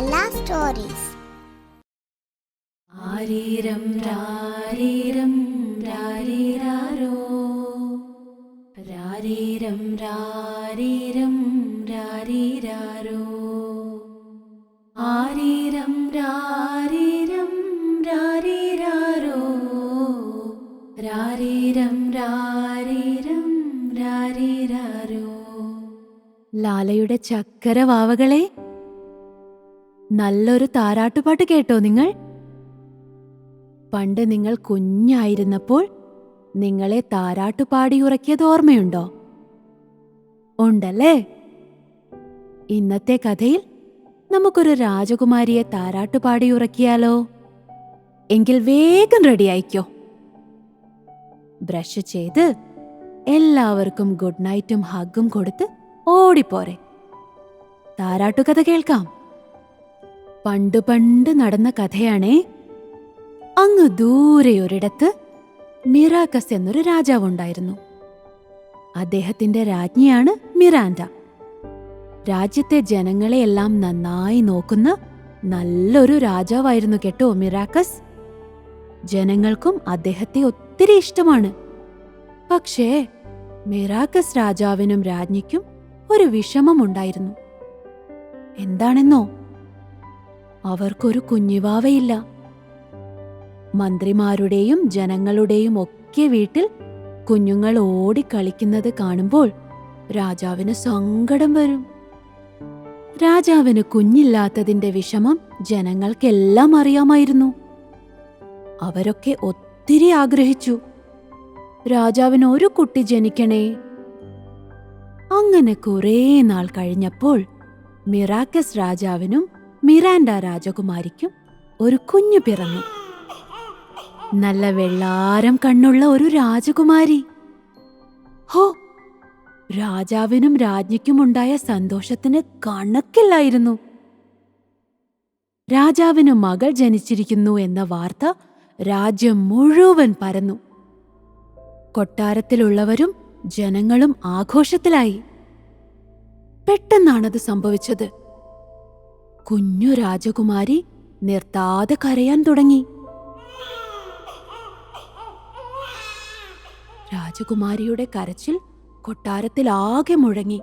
Stories ആരീരം രാരീരം രാരീരാരോ? രാരീരം രാരീരം രാരീരാരോ? ആരീരം രാരീരം രാരീരാരോ? രാരീരം രാരീരം രാരീരാരോ? ലാലയുടെ ചക്കര വാവകളെ നല്ലൊരു താരാട്ടുപാട്ട് കേട്ടോ നിങ്ങൾ. പണ്ട് നിങ്ങൾ കുഞ്ഞായിരുന്നപ്പോൾ നിങ്ങളെ താരാട്ടുപാടി ഉറക്കിയത് ഓർമ്മയുണ്ടോ? ഉണ്ടല്ലേ? ഇന്നത്തെ കഥയിൽ നമുക്കൊരു രാജകുമാരിയെ താരാട്ടുപാടി ഉറക്കിയാലോ? എങ്കിൽ വേഗം റെഡിയായിക്കോ ബ്രഷ് ചെയ്ത് എല്ലാവർക്കും ഗുഡ് നൈറ്റും ഹഗ്ഗും കൊടുത്ത് ഓടിപ്പോരെ. താരാട്ടുകഥ കേൾക്കാം. പണ്ട് പണ്ട് നടന്ന കഥയാണേ. അങ്ങ് ദൂരെ ഒരിടത്ത് മിറാക്കസ് എന്നൊരു രാജാവ് ഉണ്ടായിരുന്നു. അദ്ദേഹത്തിന്റെ രാജ്ഞിയാണ് മിറാൻഡ രാജ്യത്തെ ജനങ്ങളെയെല്ലാം നന്നായി നോക്കുന്ന നല്ലൊരു രാജാവായിരുന്നു കേട്ടോ മിറാക്കസ്. ജനങ്ങൾക്കും അദ്ദേഹത്തെ ഒത്തിരി ഇഷ്ടമാണ്. പക്ഷേ മിറാക്കസ് രാജാവിനും രാജ്ഞിക്കും ഒരു വിഷമമുണ്ടായിരുന്നു. എന്താണെന്നോ? അവർക്കൊരു കുഞ്ഞിവാവയില്ല. മന്ത്രിമാരുടെയും ജനങ്ങളുടെയും ഒക്കെ വീട്ടിൽ കുഞ്ഞുങ്ങൾ ഓടിക്കളിക്കുന്നത് കാണുമ്പോൾ രാജാവിന് സങ്കടം വരും. രാജാവിന് കുഞ്ഞില്ലാത്തതിന്റെ വിഷമം ജനങ്ങൾക്കെല്ലാം അറിയാമായിരുന്നു. അവരൊക്കെ ഒത്തിരി ആഗ്രഹിച്ചു. രാജാവിന് ഒരു കുട്ടി ജനിക്കണേ. അങ്ങനെ കുറേ നാൾ കഴിഞ്ഞപ്പോൾ മിറാക്കസ് രാജാവിനും മിറാൻഡ രാജകുമാരിക്കും ഒരു കുഞ്ഞു പിറന്നു. നല്ല വെള്ളാരം കണ്ണുള്ള ഒരു രാജകുമാരി. ഹോ രാജാവിനും രാജ്ഞിക്കുമുണ്ടായ സന്തോഷത്തിന് കണക്കില്ലായിരുന്നു. രാജാവിന് മകൾ ജനിച്ചിരിക്കുന്നു എന്ന വാർത്ത രാജ്യം മുഴുവൻ പരന്നു. കൊട്ടാരത്തിലുള്ളവരും ജനങ്ങളും ആഘോഷത്തിലായി. പെട്ടെന്നാണത് സംഭവിച്ചത്. കുഞ്ഞു രാജകുമാരി നിർത്താതെ കരയാൻ തുടങ്ങി. രാജകുമാരിയുടെ കരച്ചിൽ കൊട്ടാരത്തിൽ ആകെ മുഴങ്ങി.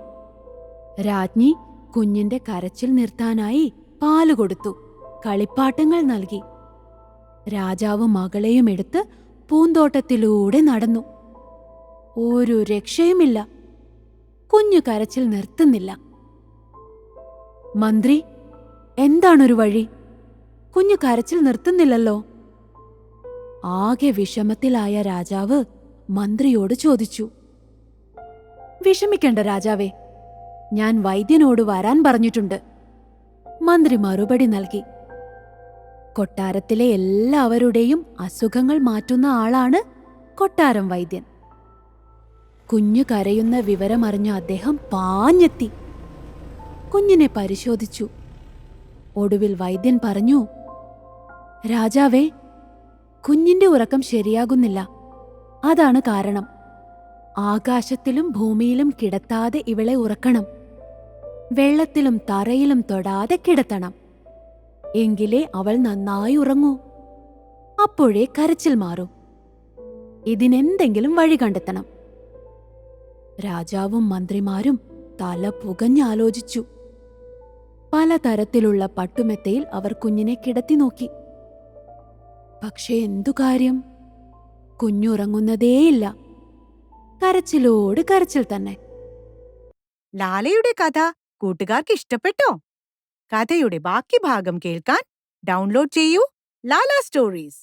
രാജ്ഞി കുഞ്ഞിന്റെ കരച്ചിൽ നിർത്താനായി പാൽ കൊടുത്തു കളിപ്പാട്ടങ്ങൾ നൽകി. രാജാവ് മകളെയും എടുത്ത് പൂന്തോട്ടത്തിലൂടെ നടന്നു. ഒരു രക്ഷയുമില്ല. കുഞ്ഞു കരച്ചിൽ നിർത്തുന്നില്ല. മന്ത്രി എന്താണൊരു വഴി? കുഞ്ഞു കരച്ചിൽ നിർത്തുന്നില്ലല്ലോ. ആകെ വിഷമത്തിലായ രാജാവ് മന്ത്രിയോട് ചോദിച്ചു. വിഷമിക്കണ്ട രാജാവേ ഞാൻ വൈദ്യനോട് വരാൻ പറഞ്ഞിട്ടുണ്ട്. മന്ത്രി മറുപടി നൽകി. കൊട്ടാരത്തിലെ എല്ലാവരുടെയും അസുഖങ്ങൾ മാറ്റുന്ന ആളാണ് കൊട്ടാരം വൈദ്യൻ. കുഞ്ഞു കരയുന്ന വിവരമറിഞ്ഞ അദ്ദേഹം പാഞ്ഞെത്തി. കുഞ്ഞിനെ പരിശോധിച്ചു. ഒടുവിൽ വൈദ്യൻ പറഞ്ഞു രാജാവേ കുഞ്ഞിന്റെ ഉറക്കം ശരിയാകുന്നില്ല. അതാണ് കാരണം. ആകാശത്തിലും ഭൂമിയിലും കിടത്താതെ ഇവളെ ഉറക്കണം. വെള്ളത്തിലും തറയിലും തൊടാതെ കിടത്തണം. എങ്കിലേ അവൾ നന്നായി ഉറങ്ങൂ. അപ്പോഴേ കരച്ചിൽ മാറൂ. ഇതിനെന്തെങ്കിലും വഴി കണ്ടെത്തണം. രാജാവും മന്ത്രിമാരും തല പുകഞ്ഞാലോചിച്ചു. പലതരത്തിലുള്ള പട്ടുമെത്തയിൽ അവർ കുഞ്ഞിനെ കിടത്തി നോക്കി. പക്ഷേ എന്തു കാര്യം? കുഞ്ഞുറങ്ങുന്നതേയില്ല. കരച്ചിലോട് കരച്ചിൽ തന്നെ. ലാലയുടെ കഥ കൂട്ടുകാർക്ക് ഇഷ്ടപ്പെട്ടോ? കഥയുടെ ബാക്കി ഭാഗം കേൾക്കാൻ ഡൗൺലോഡ് ചെയ്യൂ ലാല സ്റ്റോറീസ്.